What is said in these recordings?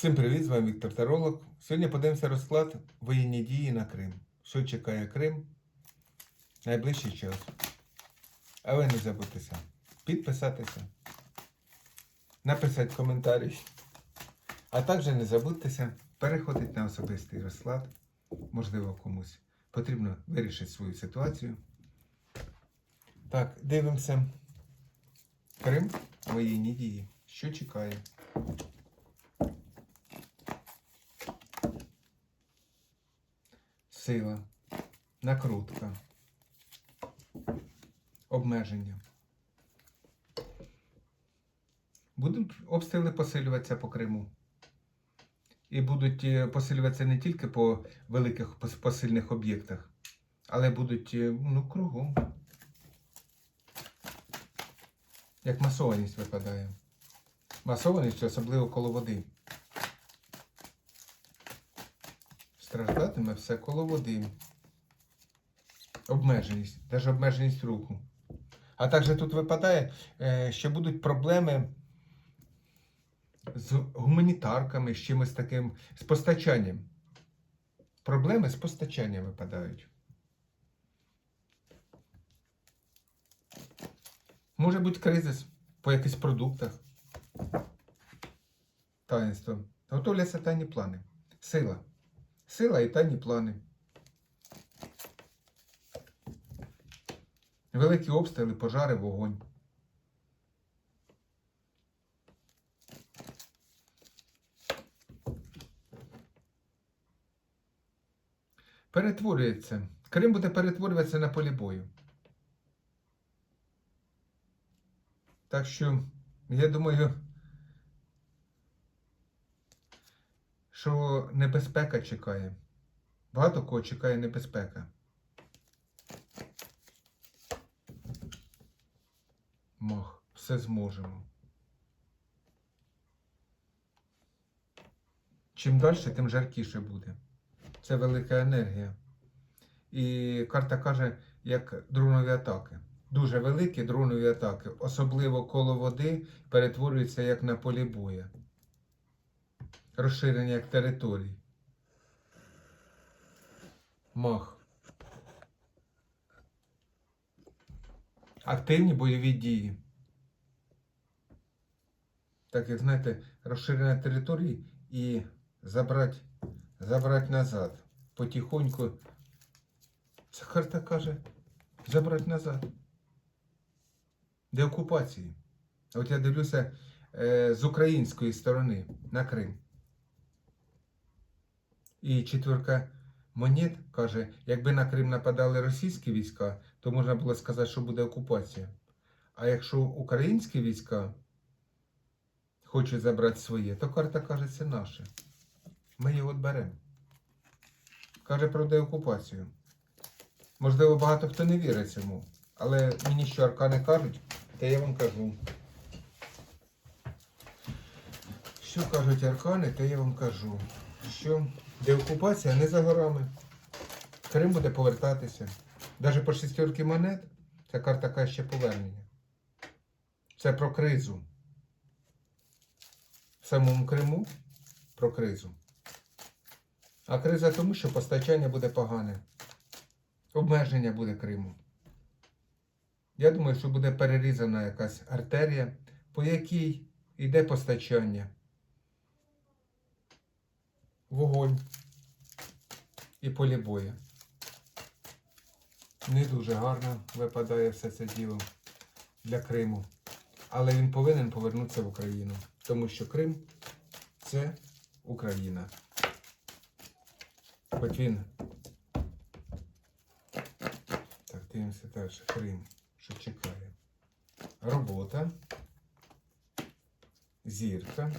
Всім привіт, з вами Віктор Таролог. Сьогодні подивимося розклад воєнні дії на Крим. Що чекає Крим найближчий час. А ви не забудьтеся підписатися, написати коментарі. А також не забудьтеся переходити на особистий розклад. Можливо, комусь потрібно вирішити свою ситуацію. Так, дивимося. Крим, воєнні дії. Що чекає? Сила, накрутка, обмеження. Будуть обстріли посилюватися по Криму. І будуть е, посилюватися не тільки по великих посильних об'єктах, але будуть е, ну, кругом. Як масованість випадає. Масованість, особливо коло води. Страждатиме все коло води. Обмеженість, навіть обмеженість руху. А також тут випадає, е, що будуть проблеми з гуманітарками, з чимось таким, з постачанням. Проблеми з постачанням випадають. Може бути кризис по якихось продуктах. Таїнство. Готовляться тайні плани. Сила. Сила і тайні плани. Великі обстріли, пожари, вогонь. Перетворюється. Крим буде перетворюватися на полі бою. Так що, я думаю, що небезпека чекає. Багато кого чекає небезпека. Мах, все зможемо. Чим далі, тим жаркіше буде. Це велика енергія. І карта каже, як дронові атаки. Дуже великі дронові атаки, особливо коло води, перетворюються як на полі боя. Розширення як територій. Мах. Активні бойові дії. Так як знаєте, розширення територій і забрати забрати назад. Потихоньку. Це карта каже, забрати назад. Деокупації. От я дивлюся е, з української сторони на Крим. І четверка монет каже, якби на Крим нападали російські війська, то можна було сказати, що буде окупація. А якщо українські війська хочуть забрати своє, то карта каже, це наше. Ми його беремо. Каже про деокупацію. Можливо, багато хто не вірить цьому. Але мені що аркани кажуть, то я вам кажу. Що кажуть аркани, то я вам кажу. Що деокупація не за горами. Крим буде повертатися. Навіть по шестерки монет ця карта каже ще повернення. Це про кризу. В самому Криму про кризу. А криза тому, що постачання буде погане. Обмеження буде Криму. Я думаю, що буде перерізана якась артерія, по якій йде постачання. Вогонь і полі бою. Не дуже гарно випадає все це діло для Криму. Але він повинен повернутися в Україну. Тому що Крим це Україна. Хоч він. Так, дивимося далі. Крим. Що чекає? Робота. Зірка.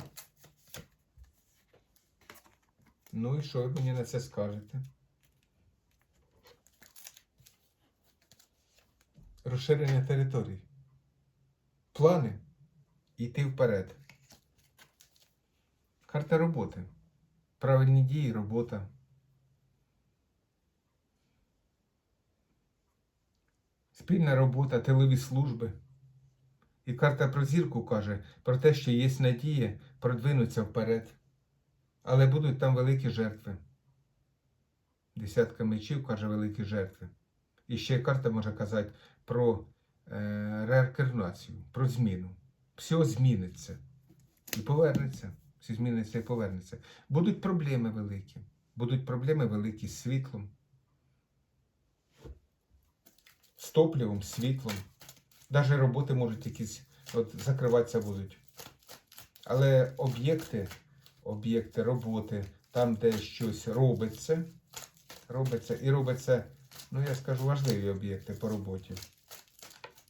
Ну і що ви мені на це скажете? Розширення територій. Плани. Йти вперед. Карта роботи. Правильні дії, робота. Спільна робота, тилові служби. І карта про зірку каже про те, що є надія продвинутися вперед. Але будуть там великі жертви. Десятка мечів каже великі жертви. І ще карта може казати про е, реінкарнацію, про зміну. Все зміниться. І повернеться. Все зміниться і повернеться. Будуть проблеми великі. Будуть проблеми великі з світлом. З топливом, світлом. Навіть роботи можуть якісь от, закриватися будуть. Але об'єкти, об'єкти роботи, там, де щось робиться, робиться і робиться, ну я скажу, важливі об'єкти по роботі.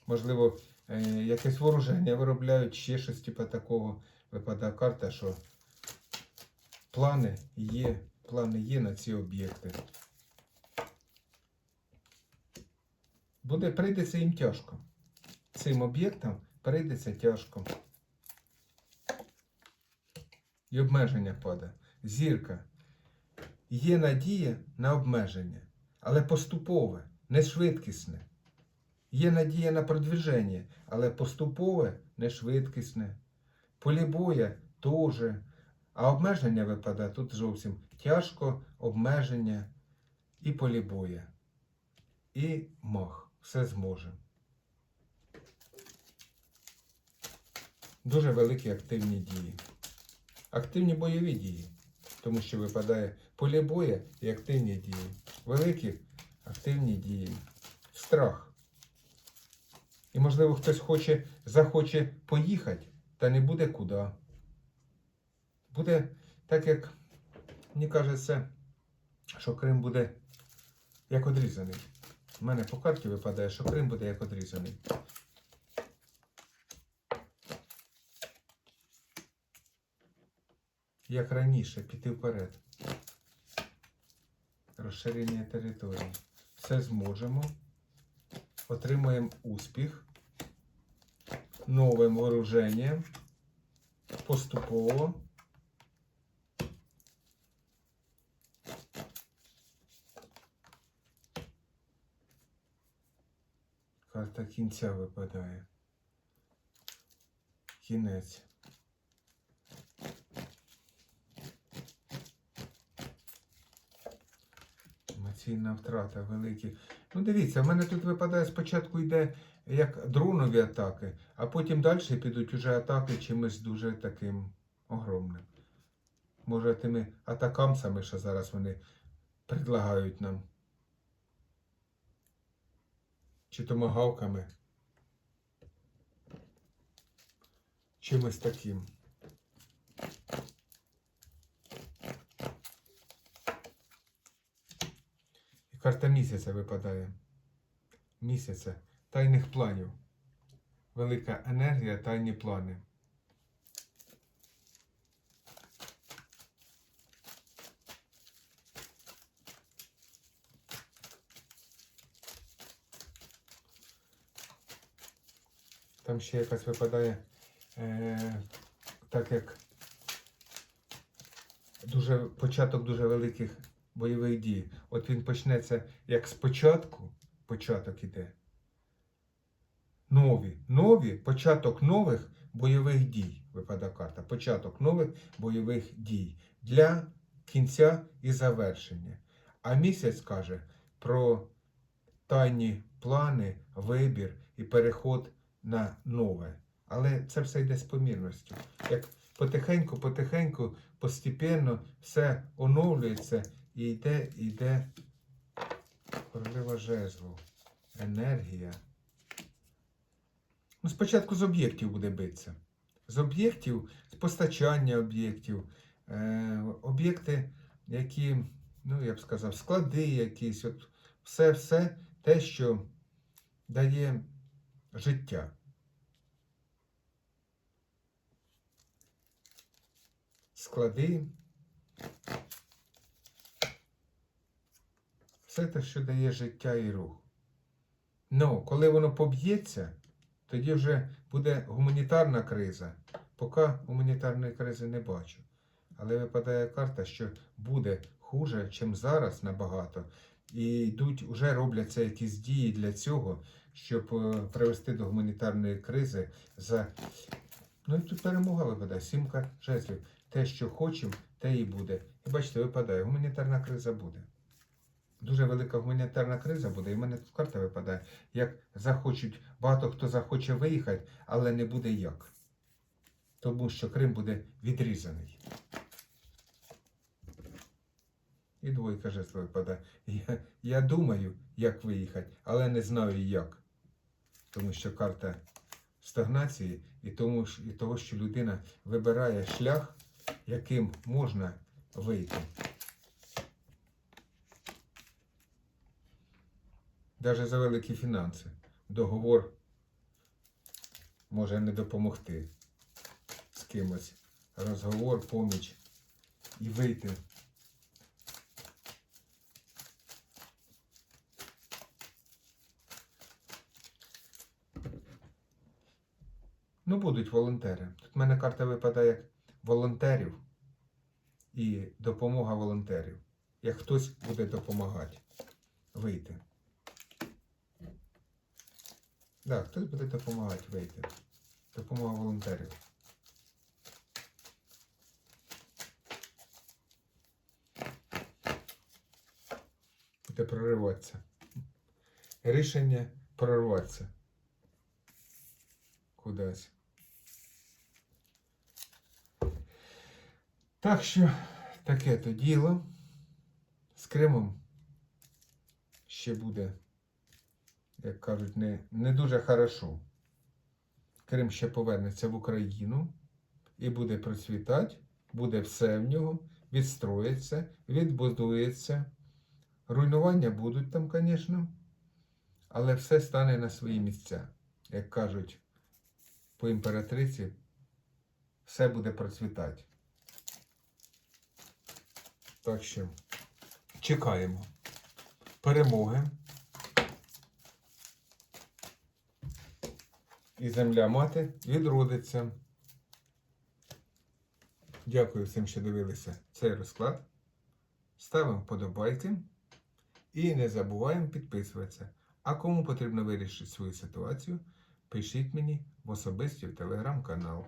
Можливо, е, якесь вооруження виробляють, ще щось типу такого. Випадає карта, що плани є, плани є на ці об'єкти. Буде, прийдеться їм тяжко. Цим об'єктам прийдеться тяжко. І обмеження падає. Зірка. Є надія на обмеження, але поступове, не швидкісне. Є надія на продвіження, але поступове, не швидкісне. Полі боя теж. А обмеження випадає тут зовсім тяжко, обмеження і полі боя. І мах. Все зможе. Дуже великі активні дії. Активні бойові дії. Тому що випадає поле боя і активні дії. Великі активні дії. Страх. І, можливо, хтось хоче, захоче поїхати, та не буде куди. Буде так, як мені кажеться, що Крим буде як одрізаний. У мене по карті випадає, що Крим буде як одрізаний. Як раніше, піти вперед. Розширення території. Все зможемо. Отримаємо успіх. Новим вооруженням. Поступово. Карта кінця випадає. Кінець. Емоційна втрата великі. Ну, дивіться, в мене тут випадає спочатку йде як дронові атаки, а потім далі підуть уже атаки чимось дуже таким огромним. Може, тими атакамсами, що зараз вони предлагають нам. Чи томагавками. Чимось таким. Карта місяця випадає. Місяця. Тайних планів. Велика енергія, тайні плани. Там ще якась випадає, е, так як дуже, початок дуже великих бойових дій. От він почнеться як спочатку, початок іде. Нові, нові, початок нових бойових дій. Випадає карта. Початок нових бойових дій для кінця і завершення. А місяць каже про тайні плани, вибір і переход на нове. Але це все йде з помірністю. Як потихеньку, потихеньку, постепенно все оновлюється і йде, йде королева жезлу, енергія. Ну, спочатку з об'єктів буде битися. З об'єктів, з постачання об'єктів, е, об'єкти, які, ну, я б сказав, склади якісь, от все-все те, що дає життя. Склади. Все те, що дає життя і рух. Ну, коли воно поб'ється, тоді вже буде гуманітарна криза. Поки гуманітарної кризи не бачу. Але випадає карта, що буде хуже, чим зараз набагато. І йдуть, вже робляться якісь дії для цього, щоб е, привести до гуманітарної кризи за. Ну і тут перемога випадає, сімка жезлів. те, що хочемо, те і буде. І бачите, випадає, гуманітарна криза буде. Дуже велика гуманітарна криза буде, і в мене тут карта випадає. Як захочуть, багато хто захоче виїхати, але не буде як. Тому що Крим буде відрізаний. І двойка жезл випадає. Я, я думаю, як виїхати, але не знаю як. Тому що карта стагнації і, тому, і того, що людина вибирає шлях, яким можна вийти. Навіть за великі фінанси. Договор може не допомогти з кимось. Розговор, поміч і вийти. Ну, будуть волонтери. Тут в мене карта випадає як волонтерів і допомога волонтерів. Як хтось буде допомагати вийти. Так, хтось буде допомагати вийти. Допомога волонтерів. Буде прориватися. Рішення прорватися. Кудись. Так що таке то діло. З Кримом ще буде, як кажуть, не, не дуже хорошо. Крим ще повернеться в Україну і буде процвітати, буде все в нього, відстроїться, відбудується. Руйнування будуть там, звісно, але все стане на свої місця. Як кажуть по імператриці, все буде процвітати. Так що чекаємо перемоги. І земля мати відродиться. Дякую всім, що дивилися цей розклад. Ставимо вподобайки і не забуваємо підписуватися. А кому потрібно вирішити свою ситуацію, пишіть мені в особисті в телеграм-канал.